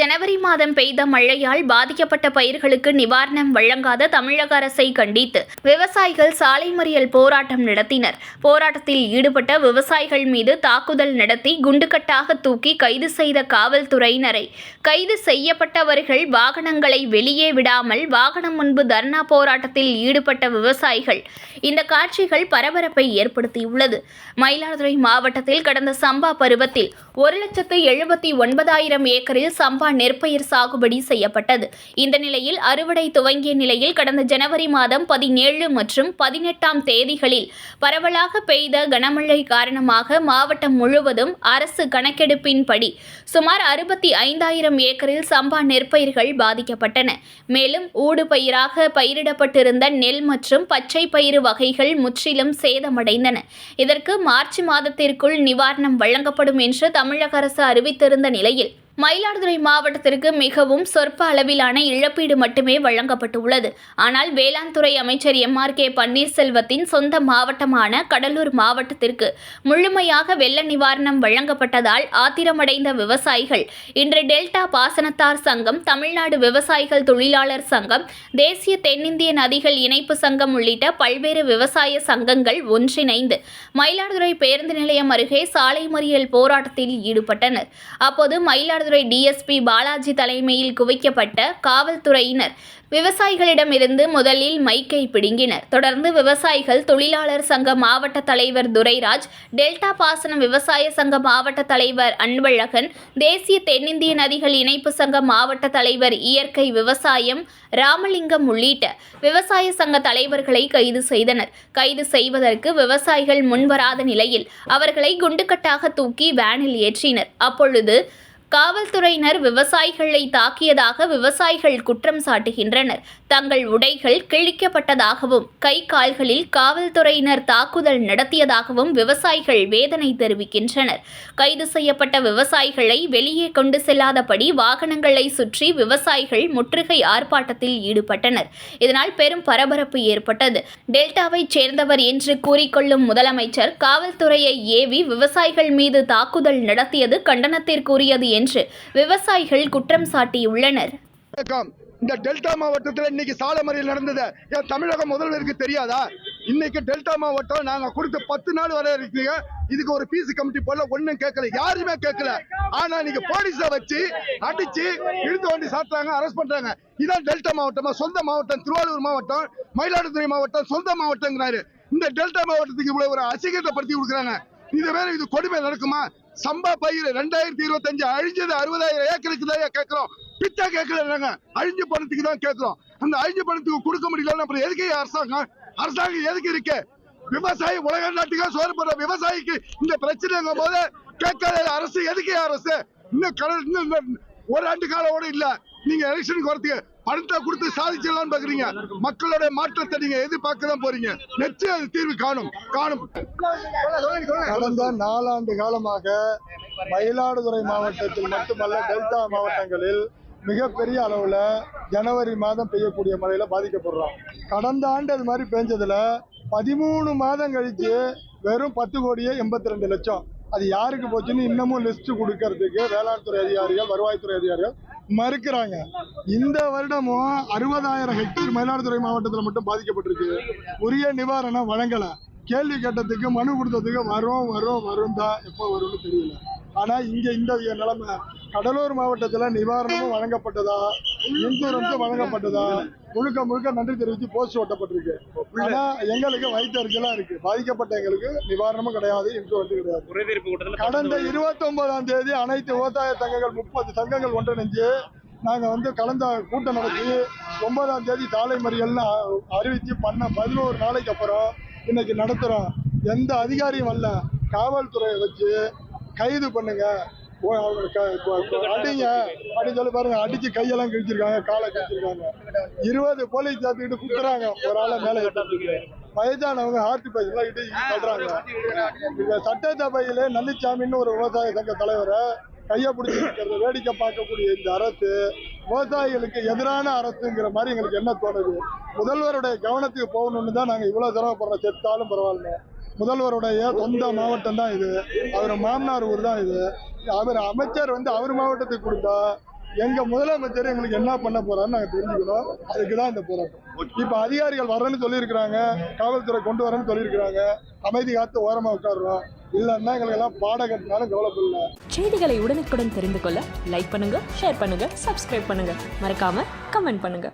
ஜனவரி மாதம் பெய்த மழையால் பாதிக்கப்பட்ட பயிர்களுக்கு நிவாரணம் வழங்காத தமிழக அரசை கண்டித்து விவசாயிகள் சாலை மறியல் போராட்டம் நடத்தினர். போராட்டத்தில் ஈடுபட்ட விவசாயிகள் மீது தாக்குதல் நடத்தி குண்டுகட்டாக தூக்கி கைது செய்த காவல்துறையினரை. கைது செய்யப்பட்டவர்கள் வாகனங்களை வெளியே விடாமல் வாகனம் முன்பு தர்ணா போராட்டத்தில் ஈடுபட்ட விவசாயிகள். இந்த காட்சிகள் பரபரப்பை ஏற்படுத்தியுள்ளது. மயிலாடுதுறை மாவட்டத்தில் கடந்த சம்பா பருவத்தில் ஒரு லட்சத்து எழுபத்தி ஒன்பதாயிரம் ஏக்கரில் சம்பா நெற்பயிர் சாகுபடி செய்யப்பட்டது. இந்த நிலையில் அறுவடை துவங்கிய நிலையில் கடந்த ஜனவரி மாதம் பதினேழு மற்றும் பதினெட்டாம் தேதிகளில் பரவலாக பெய்த கனமழை காரணமாக மாவட்டம் முழுவதும் அரசு கணக்கெடுப்பின்படி சுமார் அறுபத்தி ஐந்தாயிரம் ஏக்கரில் சம்பா நெற்பயிர்கள் பாதிக்கப்பட்டன. மேலும் ஊடு பயிராக பயிரிடப்பட்டிருந்த நெல் மற்றும் பச்சை பயிறு வகைகள் முற்றிலும் சேதமடைந்தன. இதற்கு மார்ச் மாதத்திற்குள் நிவாரணம் வழங்கப்படும் என்று தமிழக அரசு அறிவித்திருந்த நிலையில் மயிலாடுதுறை மாவட்டத்திற்கு மிகவும் சொற்ப அளவிலான இழப்பீடு மட்டுமே வழங்கப்பட்டுள்ளது. ஆனால் வேளாண் துறை அமைச்சர் எம். ஆர். கே. பன்னீர்செல்வத்தின் சொந்த மாவட்டமான கடலூர் மாவட்டத்திற்கு முழுமையாக வெள்ள நிவாரணம் வழங்கப்பட்டதால் ஆத்திரமடைந்த விவசாயிகள் இன்று டெல்டா பாசனத்தார் சங்கம் தமிழ்நாடு விவசாயிகள் தொழிலாளர் சங்கம் தேசிய தென்னிந்திய நதிகள் இணைப்பு சங்கம் உள்ளிட்ட பல்வேறு விவசாய சங்கங்கள் ஒன்றிணைந்து மயிலாடுதுறை பேருந்து நிலையம் அருகே சாலை மறியல் போராட்டத்தில் ஈடுபட்டனர். அப்போது மயிலாடுதுறை டிஎஸ்பி பாலாஜி தலைமையில் குவிக்கப்பட்ட காவல்துறையினர் விவசாயிகளிடமிருந்து முதலில் மைக்கை பிடுங்கினர். தொடர்ந்து விவசாயிகள் தொழிலாளர் சங்க மாவட்ட தலைவர் துரைராஜ் டெல்டா பாசன விவசாய சங்க மாவட்ட தலைவர் அன்பழகன் தேசிய தென்னிந்திய நதிகள் இணைப்பு சங்க மாவட்ட தலைவர் இயற்கை விவசாயம் ராமலிங்கம் உள்ளிட்ட விவசாய சங்க தலைவர்களை கைது செய்தனர். கைது செய்வதற்கு விவசாயிகள் முன்வராத நிலையில் அவர்களை குண்டுக்கட்டாக தூக்கி வேனில் ஏற்றினர். அப்பொழுது காவல்துறையினர் விவசாயிகளை தாக்கியதாக விவசாயிகள் குற்றம் சாட்டுகின்றனர். தங்கள் உடைகள் கிழிக்கப்பட்டதாகவும் கை கால்களில் காவல்துறையினர் தாக்குதல் நடத்தியதாகவும் விவசாயிகள் வேதனை தெரிவிக்கின்றனர். கைது செய்யப்பட்ட விவசாயிகளை வெளியே கொண்டு செல்லாதபடி வாகனங்களை சுற்றி விவசாயிகள் முற்றுகை ஆர்ப்பாட்டத்தில் ஈடுபட்டனர். இதனால் பெரும் பரபரப்பு ஏற்பட்டது. டெல்டாவைச் சேர்ந்தவர் என்று கூறிக்கொள்ளும் முதலமைச்சர் காவல்துறையை ஏவி விவசாயிகள் மீது தாக்குதல் நடத்தியது கண்டனத்திற்குரியது என்று விவசாயிகள் குற்றம் சாட்டியுள்ளனர். வணக்கம். இந்த டெல்டா மாவட்டத்தில் இன்னைக்கு சாலை மறியல் நடந்தது ஏன் தமிழக முதல்வருக்கு தெரியாதா? இன்னைக்கு டெல்டா மாவட்டம் நாங்க கொடுத்த பத்து நாள் வரை இருக்கீங்க. இதுக்கு ஒரு பிசி கமிட்டி போல ஒண்ணும் கேட்கல யாருமே கேட்கல. ஆனா இன்னைக்கு போலீஸ வச்சு அடிச்சு இழுத்து வண்டி சாட்டுறாங்க அரெஸ்ட் பண்றாங்க. இதான் டெல்டா மாவட்டமா? சொந்த மாவட்டம் திருவாரூர் மாவட்டம் மயிலாடுதுறை மாவட்டம் சொந்த மாவட்டங்கிறாரு இந்த டெல்டா மாவட்டத்துக்கு இவ்வளவு ஒரு அசிங்கத்தைப்படுத்தி கொடுக்குறாங்க. இது வேற இது கொடுமை நடக்குமா? சம்பா பயிர் ரெண்டாயிரத்தி இருபத்தஞ்சு அழிஞ்சது அறுபதாயிரம் ஏக்கருக்கு தான் கேட்கிறோம். பித்தா கேட்கலாங்க அழிஞ்சு பணத்துக்கு தான் கேட்கிறோம். அந்த அழிஞ்சு பணத்துக்கு கொடுக்க முடியல அப்புறம் எதுக்கு அரசாங்கம் அரசாங்கம் எதுக்கு இருக்கு? விவசாயி உலக நாட்டுக்கா சோறு போடுற விவசாயிக்கு இந்த பிரச்சனைங்கும் போது கேட்காத அரசு எதுக்கு அரசு? இன்னும் கடல் இன்னும் இன்னும் ஒரு ஆண்டு காலம் கூட இல்ல. நீங்க எலெக்ஷனுக்கு வரதுக்கு பணத்தை கொடுத்து சாதிச்சிடலாம் பாக்குறீங்க. மக்களுடைய மாற்றத்தை நீங்க எதிர்பார்க்க தான் போறீங்க. நிச்சயம் அது தீர்வு காணும். காணும். கடந்த நாலாண்டு காலமாக மயிலாடுதுறை மாவட்டத்தில் மட்டுமல்ல டெல்டா மாவட்டங்களில் மிகப்பெரிய அளவுல ஜனவரி மாதம் பெய்யக்கூடிய மழையில பாதிக்கப்படுறோம். கடந்த ஆண்டு அது மாதிரி பெஞ்சதுல பதிமூணு மாதம் கழிச்சு வெறும் பத்து கோடியே எண்பத்தி ரெண்டு லட்சம். அது யாருக்கு போச்சுன்னு இன்னமும் லிஸ்ட் கொடுக்கறதுக்கு வேளாண் துறை அதிகாரிகள் வருவாய்த்துறை அதிகாரிகள் மறுக்கிறாங்க. இந்த வருடமும் அறுபதாயிரம் ஹெக்டேர் மயிலாடுதுறை மாவட்டத்தில் மட்டும் பாதிக்கப்பட்டிருக்கு. உரிய நிவாரணம் வழங்கல. கேள்வி கேட்டதுக்கு மனு கொடுத்ததுக்கு வரும் வரும் வரும் தான் எப்போ வரும்னு தெரியல. ஆனா இங்கே இந்த நிலைமை கடலூர் மாவட்டத்துல நிவாரணமும் வழங்கப்பட்டதா? இன்சூரன்ஸும் வழங்கப்பட்டதா? முழுக்க முழுக்க நன்றி தெரிவித்து போஸ்ட் ஓட்டப்பட்டிருக்கு ஆனா எங்களுக்கு வயிற்றுச்சலா இருக்கு. பாதிக்கப்பட்ட எங்களுக்கு நிவாரணமும் கிடையாது இன்சூரன்ஸும் கிடையாது. கடந்த இருபத்தி ஒன்பதாம் தேதி அனைத்து விவசாய சங்கங்கள் முப்பது சங்கங்கள் ஒன்றிணைஞ்சு நாங்க வந்து கலந்த கூட்டம் நடத்தி ஒன்பதாம் தேதி சாலை மறியல்னு அறிவிச்சு பண்ண பதினோரு நாளைக்கு அப்புறம் இன்னைக்கு நடத்துறோம். எந்த அதிகாரியும் வரல காவல்துறையை வச்சு கைது பண்ணுங்க. அடிங்க. அப்படின்னு சொல்லி பாருங்க அடிச்சு கையெல்லாம் கிழிச்சிருக்காங்க காலை கிழிச்சிருக்காங்க. இருபது போலீஸ் சேர்த்துக்கிட்டு குத்துறாங்க. ஒரு ஆளை மேலே வயதானவங்க ஹார்ட் பேஷண்ட்லாம் இட்டு சொல்றாங்க. இந்த சட்டசபையிலே நல்லிச்சாமின்னு ஒரு விவசாய சங்க தலைவரை கையை பிடிச்சி இருக்கிறத வேடிக்கை பார்க்கக்கூடிய இந்த அரசு விவசாயிகளுக்கு எதிரான அரசுங்கிற மாதிரி எங்களுக்கு என்ன தோணுது? முதல்வருடைய கவனத்துக்கு போகணும்னு தான் நாங்கள் இவ்வளோ சிரமப்படுறோம் செத்தாலும் பரவாயில்ல. முதல்வருடைய சொந்த மாவட்டம் தான் இது. அவர் மாமனார் ஊர் தான் இது. அவர் அமைச்சர் வந்து அவர் மாவட்டத்துக்கு கொடுத்தா எங்க முதலமைச்சர் எங்களுக்கு என்ன பண்ண போறான்னு நாங்க தெரிஞ்சுக்கணும். அதுக்கு தான் இந்த போராட்டம். இப்ப அதிகாரிகள் வரேன்னு சொல்லியிருக்கிறாங்க காவல்துறை கொண்டு வரேன்னு சொல்லியிருக்கிறாங்க அமைதி காத்து ஓரமா உட்காடுறோம் இல்லைன்னா எங்களுக்கு எல்லாம் பாட கட்டினாலும் கவலைப்படல. செய்திகளை உடனுக்குடன் தெரிந்து கொள்ள லைக் பண்ணுங்க ஷேர் பண்ணுங்க சப்ஸ்கிரைப் பண்ணுங்க. மறக்காம கமெண்ட் பண்ணுங்க.